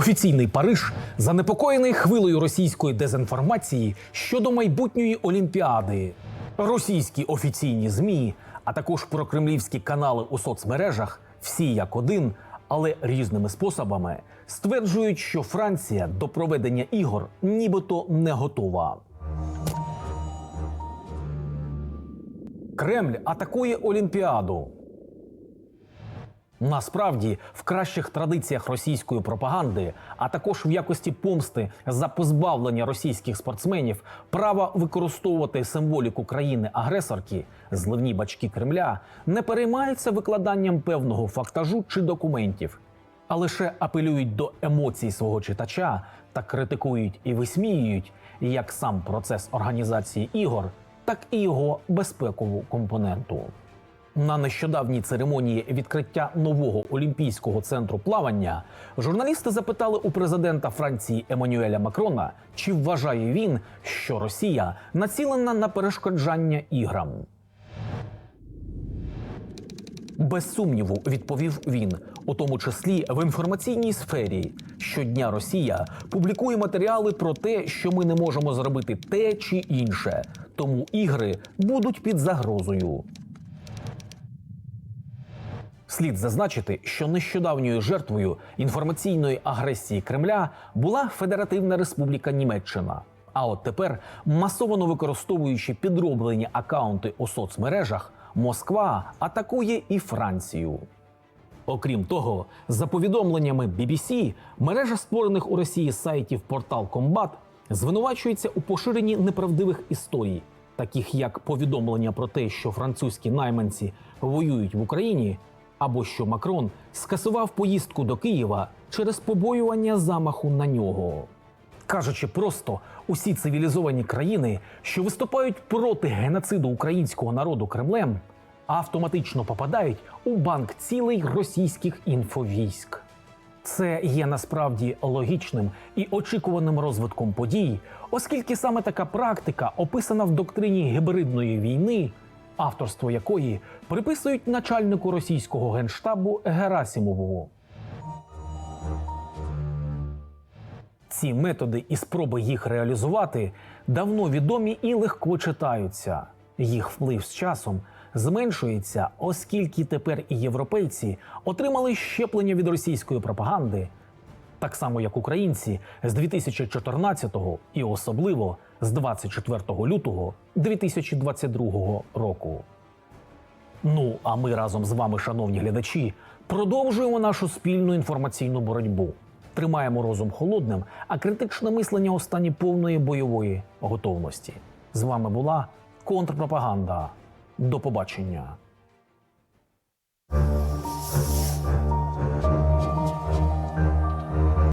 Офіційний Париж занепокоєний хвилею російської дезінформації щодо майбутньої олімпіади. Російські офіційні змі, а також прокремлівські канали у соцмережах, всі як один, але різними способами, стверджують, що Франція до проведення ігор нібито не готова. Кремль атакує Олімпіаду. Насправді, в кращих традиціях російської пропаганди, а також в якості помсти за позбавлення російських спортсменів права використовувати символіку країни-агресорки, зливні бачки Кремля не переймаються викладанням певного фактажу чи документів, а лише апелюють до емоцій свого читача та критикують і висміюють як сам процес організації ігор, так і його безпекову компоненту. На нещодавній церемонії відкриття нового олімпійського центру плавання журналісти запитали у президента Франції Еммануеля Макрона, чи вважає він, що Росія націлена на перешкоджання іграм. Без сумніву, відповів він, у тому числі в інформаційній сфері. Щодня Росія публікує матеріали про те, що ми не можемо зробити те чи інше, тому ігри будуть під загрозою. Слід зазначити, що нещодавньою жертвою інформаційної агресії Кремля була Федеративна Республіка Німеччина. А от тепер, масово використовуючи підроблені акаунти у соцмережах, Москва атакує і Францію. Окрім того, за повідомленнями BBC, мережа створених у Росії сайтів портал Комбат звинувачується у поширенні неправдивих історій, таких як повідомлення про те, що французькі найманці воюють в Україні, або що Макрон скасував поїздку до Києва через побоювання замаху на нього. Кажучи просто, усі цивілізовані країни, що виступають проти геноциду українського народу Кремлем, автоматично попадають у банк цілий російських інфовійськ. Це є насправді логічним і очікуваним розвитком подій, оскільки саме така практика описана в доктрині гібридної війни, авторство якої приписують начальнику російського генштабу Герасімову. Ці методи і спроби їх реалізувати давно відомі і легко читаються. Їх вплив з часом зменшується, оскільки тепер і європейці отримали щеплення від російської пропаганди, так само як українці з 2014 і особливо з 24 лютого 2022 року. Ну а ми разом з вами, шановні глядачі, продовжуємо нашу спільну інформаційну боротьбу. Тримаємо розум холодним, а критичне мислення у стані повної бойової готовності. З вами була контрпропаганда. До побачення.